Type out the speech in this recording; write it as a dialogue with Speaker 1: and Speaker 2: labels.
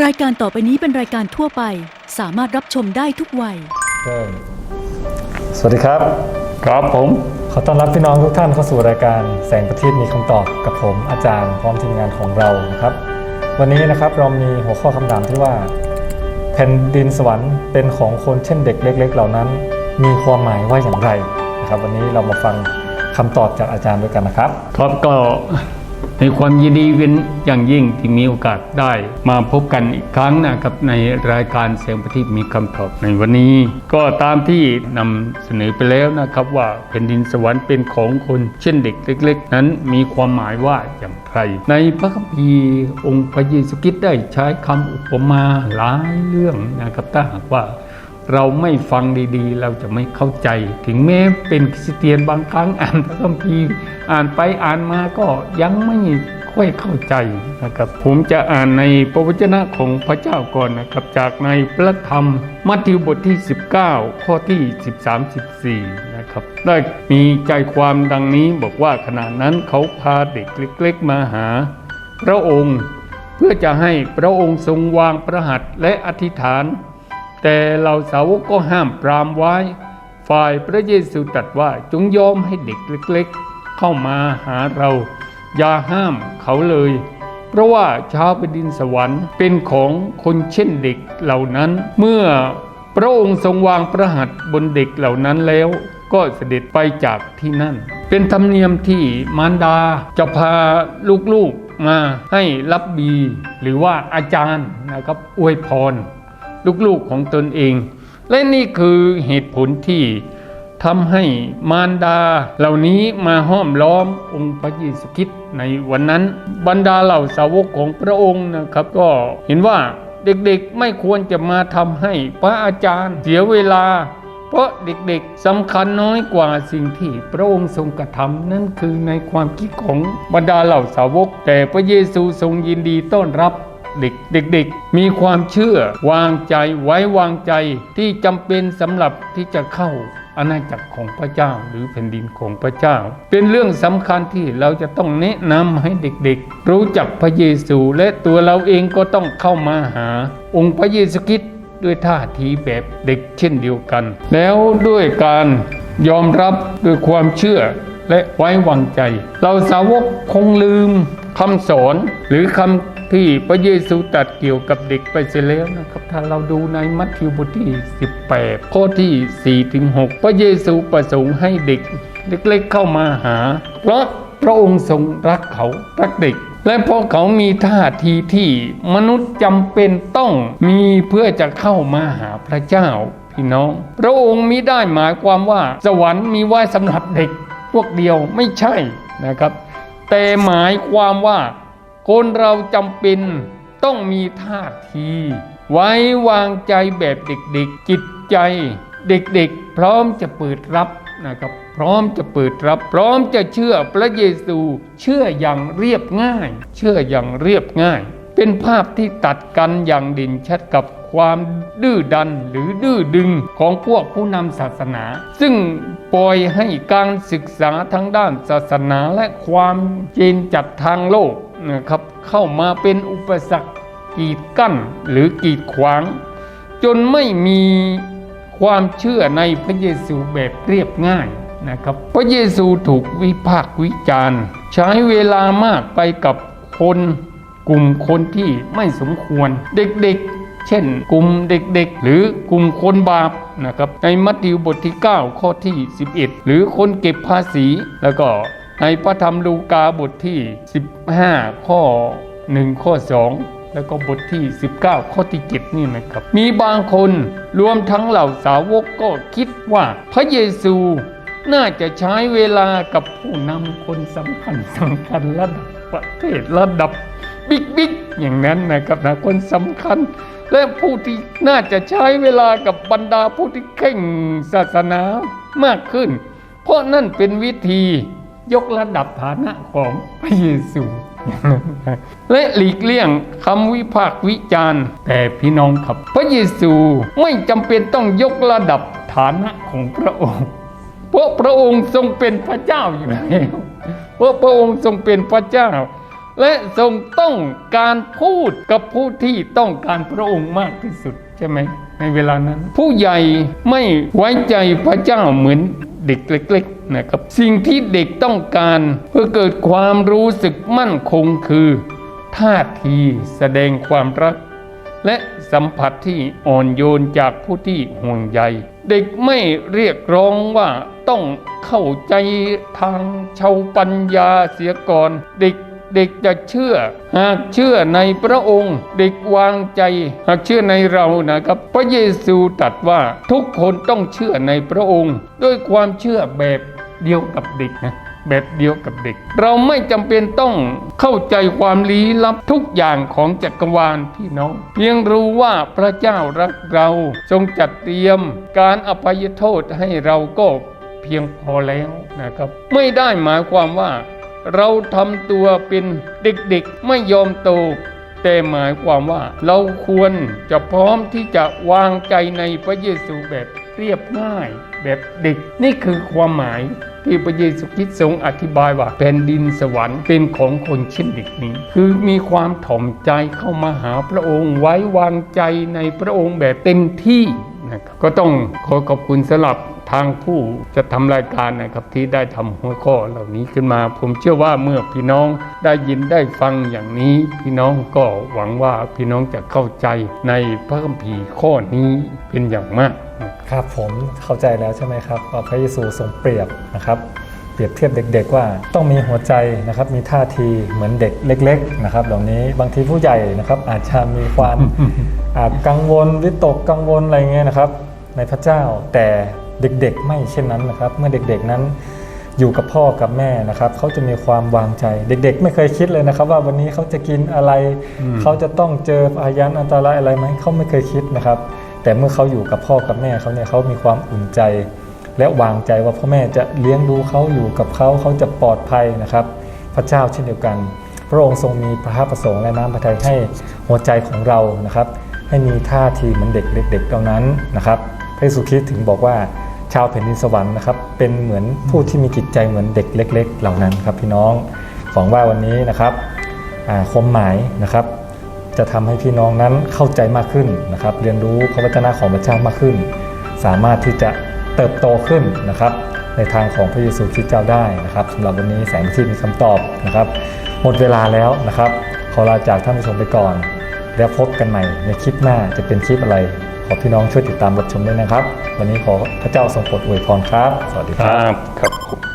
Speaker 1: รายการต่อไปนี้เป็นรายการทั่วไป สามารถรับชมได้ทุกวัย
Speaker 2: เริ่มสวัสดีครับ
Speaker 3: ครับผม
Speaker 2: ขอต้อนรับพี่น้องทุกท่านเข้าสู่รายการแสงประทีปมีคำตอบกับผมอาจารย์พร้อมทีมงานของเรานะครับ วันนี้นะครับเรามีหัวข้อคำถามที่ว่า แผ่นดินสวรรค์เป็นของคนเช่นเด็กเล็ก ๆ เหล่านั้น มีความหมายว่าอย่างไรนะครับ วันนี้เรามาฟังคำตอบจากอาจารย์ด้วยกันนะครับ
Speaker 3: ครับก็ ในความยินดีเป็นอย่างยิ่งที่มีโอกาสได้มาพบกันอีกครั้งนะครับในรายการเสียงประทีปมีคำตอบในวันนี้ ก็ตามที่นำเสนอไปแล้วนะครับว่าแผ่นดินสวรรค์เป็นของคนเช่นเด็กเล็ก ๆ นั้นมีความหมายว่าอย่างไร ในพระคัมภีร์องค์พระเยซูคริสต์ได้ใช้คำอุปมาหลายเรื่องนะครับถ้าหากว่า เราไม่ฟังดีๆ เราจะไม่เข้าใจ ถึงแม้เป็นคริสเตียนบางครั้งอ่านพระคัมภีร์อ่านไปอ่านมาก็ยังไม่ค่อยเข้าใจนะครับ ผมจะอ่านในพระวจนะของพระเจ้าก่อนนะครับ จากในพระธรรมมัทธิวบทที่ 19 ข้อที่ 13-14 นะครับ ได้มีใจความดังนี้บอกว่าขณะนั้นเขาพาเด็กเล็ก ๆ มาหา พระองค์ เพื่อจะให้พระองค์ทรงวางพระหัตและอธิษฐาน แต่เหล่าสาวกก็ห้ามปรามไว้ ฝ่ายพระเยซูตรัสว่าจงยอมให้เด็กเล็กๆ เข้ามาหาเรา อย่าห้ามเขาเลย เพราะว่าชาวแผ่นดินสวรรค์เป็นของคนเช่นเด็กเหล่านั้น เมื่อพระองค์ทรงวางพระหัตบนเด็กเหล่านั้นแล้วก็เสด็จไปจากที่นั่น เป็นธรรมเนียมที่มารดาจะพาลูกๆมาให้รับบี หรือว่าอาจารย์นะครับอวยพร ลูกๆของตนเอง และนี่คือเหตุผลที่ทำให้มารดาเหล่านี้มาห้อมล้อมองค์พระเยซูคริสต์ในวันนั้น บรรดาเหล่าสาวกของพระองค์นะครับ ก็เห็นว่าเด็กๆไม่ควรจะมาทำให้พระอาจารย์เสียเวลา เพราะเด็กๆสำคัญน้อยกว่าสิ่งที่พระองค์ทรงกระทำนั่นคือในความคิดของบรรดาเหล่าสาวก แต่พระเยซูทรงยินดีต้อนรับ เด็กเด็กๆ มีความเชื่อวางใจไว้วางใจที่จำเป็นสำหรับที่จะเข้าอาณาจักรของพระเจ้าหรือแผ่นดินของพระเจ้า เป็นเรื่องสำคัญที่เราจะต้องแนะนำให้เด็กๆ รู้จักพระเยซูและตัวเราเองก็ต้องเข้ามาหา องค์พระเยซูคริสต์ด้วยท่าทีแบบเด็กเช่นเดียวกัน แล้วด้วยการยอมรับด้วยความเชื่อและไว้วางใจ เราสาวกคงลืมคำสอนหรือคำ ที่พระเยซูตรัสเกี่ยวกับเด็กไปเสียแล้วนะครับ ถ้าเราดูในมัทธิวบทที่ 18 ข้อที่4ถึง6พระเยซูประสงค์ให้เด็กเล็กๆเข้ามาหา เพราะพระองค์ทรงรักเขารักเด็ก และเพราะเขามีท่าทีที่มนุษย์จำเป็นต้องมีเพื่อจะเข้ามาหาพระเจ้าพี่น้อง พระองค์มิได้หมายความว่า สวรรค์มีไว้สำหรับเด็กพวกเดียวไม่ใช่นะครับ แต่หมายความว่า คนเราจำเป็นต้องมีท่าที ไว้วางใจแบบเด็กๆ จิตใจ เด็กๆ พร้อมจะเปิดรับนะครับ พร้อมจะเปิดรับ พร้อมจะเชื่อพระเยซูเชื่ออย่างเรียบง่าย เชื่ออย่างเรียบง่าย เป็นภาพที่ตัดกันอย่างเด่นชัดกับความดื้อดันหรือดื้อดึงของพวกผู้นำศาสนา ซึ่งปล่อยให้การศึกษาทั้งด้านศาสนาและความเจนจัดทางโลก นะครับเข้ามาเป็นอุปสรรคกีดกั้นหรือกีดขวาง จนไม่มีความเชื่อในพระเยซูแบบเรียบง่ายนะครับ พระเยซูถูกวิพากษ์วิจารณ์ ใช้เวลามากไปกับคนกลุ่มคนที่ไม่สมควร เด็กๆ เช่น กลุ่มเด็กๆ หรือกลุ่มคนบาปนะครับในมัทธิวบทที่ 9 ข้อที่ 11 หรือคนเก็บภาษีแล้วก็ ในพระธรรมลูกาบทที่ 15 ข้อ 1 ข้อ 2 แล้วก็บทที่ 19 ข้อที่ 7 นี่นะครับ มีบางคนรวมทั้งเหล่าสาวกก็คิดว่าพระเยซูน่าจะใช้เวลากับผู้นำคนสำคัญสำคัญระดับประเทศระดับบิ๊กบิ๊กอย่างนั้นนะครับนะคนสำคัญ และผู้ที่น่าจะใช้เวลากับบรรดาผู้ที่เข่งศาสนามากขึ้น เพราะนั่นเป็นวิธี ยกระดับฐานะของพระเยซูและหลีกเลี่ยงคำวิพากษ์วิจารณ์ แต่พี่น้องครับ พระเยซูไม่จำเป็นต้องยกระดับฐานะของพระองค์ เพราะพระองค์ทรงเป็นพระเจ้าอยู่แล้วเพราะพระองค์ทรงเป็นพระเจ้า และทรงต้องการพูดกับผู้ที่ต้องการพระองค์มากที่สุดใช่ไหมในเวลานั้น ผู้ใหญ่ไม่ไว้ใจพระเจ้าเหมือนเด็กเล็กๆนะครับสิ่งที่เด็กต้องการเพื่อเกิดความรู้สึกมั่นคงคือ ท่าทีแสดงความรัก และสัมผัสที่อ่อนโยนจากผู้ที่ห่วงใย เด็กไม่เรียกร้องว่าต้องเข้าใจทางชาวปัญญาเสียก่อนเด็ก เด็กจะเชื่อ หากเชื่อในพระองค์ เด็กวางใจ หากเชื่อในเรานะครับ พระเยซูตรัสว่าทุกคนต้องเชื่อในพระองค์ ด้วยความเชื่อแบบเดียวกับเด็กนะแบบเดียวกับเด็ก เราไม่จำเป็นต้องเข้าใจความลี้ลับทุกอย่างของจักรวาลพี่น้อง เพียงรู้ว่าพระเจ้ารักเรา ทรงจัดเตรียม การอภัยโทษให้เราก็เพียงพอแล้วนะครับ ไม่ได้หมายความว่า เราทำตัวเป็นเด็กๆไม่ยอมโต แต่หมายความว่าเราควรจะพร้อมที่จะวางใจในพระเยซูแบบเรียบง่ายแบบเด็ก นี่คือความหมายที่พระเยซูคริสต์ทรงอธิบายว่าแผ่นดินสวรรค์เป็นของคนเช่นเด็กนี้ คือมีความถ่อมใจเข้ามาหาพระองค์ไว้วางใจในพระองค์แบบเต็มที่นะครับก็ต้องขอขอบคุณสำหรับ ทางผู้จะทำรายการนะครับที่ได้ทำหัวข้อเหล่านี้ขึ้นมา ผมเชื่อว่าเมื่อพี่น้องได้ยินได้ฟังอย่างนี้ พี่น้องก็หวังว่าพี่น้องจะเข้าใจในพระคัมภีร์ข้อนี้เป็นอย่างมากครับ
Speaker 2: ผมเข้าใจแล้วใช่ไหมครับว่าพระเยซูทรงเปรียบนะครับเปรียบเทียบเด็ก ๆ ว่าต้องมีหัวใจนะครับมีท่าทีเหมือนเด็กเล็ก ๆ นะครับ เหล่านี้บางทีผู้ใหญ่นะครับอาจจะมีความอาจกังวลวิตกกังวลอะไรเงี้ยนะครับ ในพระเจ้าแต่ เด็กๆ ไม่เช่นนั้นนะครับ เมื่อเด็กๆนั้นอยู่กับพ่อกับแม่นะครับเขาจะมีความวางใจ เด็ก ๆ ไม่เคยคิดเลยนะครับ ว่าวันนี้เขาจะกินอะไร
Speaker 3: อืม
Speaker 2: เขาจะต้องเจอพยานอันตรายอะไรไหมเขาไม่เคยคิดนะครับ แต่เมื่อเขาอยู่กับพ่อกับแม่เขาเนี่ยเขามีความอุ่นใจ และวางใจว่าพ่อแม่จะเลี้ยงดูเขาอยู่กับเขาเขาจะปลอดภัยนะครับ พระเจ้าเช่นเดียวกัน พระองค์ทรงมีพระประสงค์และน้ำพระทัยให้หัวใจของเรานะครับ ให้มีท่าทีเหมือนเด็กเด็กๆเหล่านั้นนะครับพระเยซูคริสต์ถึงบอกว่า ชาวแผ่นดินสวรรค์นะครับเป็นเหมือนผู้ที่มีจิตใจเหมือนเด็กเล็ก ๆ เหล่านั้นครับพี่น้องหวังว่าวันนี้นะครับความหมายนะครับ จะทำให้พี่น้องนั้นเข้าใจมากขึ้นนะครับ เรียนรู้พระวจนะของพระเจ้ามากขึ้น สามารถที่จะเติบโตขึ้นนะครับ ในทางของพระเยซูคริสต์เจ้าได้นะครับสำหรับวันนี้แสงที่มีคำตอบนะครับ หมดเวลาแล้วนะครับ ขอลาจากท่านผู้ชมไปก่อน แล้วพบกันใหม่ในคลิปหน้าจะเป็นคลิปอะไร อพี่น้องช่วยติดตามรับชมด้วยนะครับ วันนี้ขอพระเจ้าทรงโปรดอวยพรครับ สวัสดี
Speaker 3: ค
Speaker 2: รับ
Speaker 3: ครับ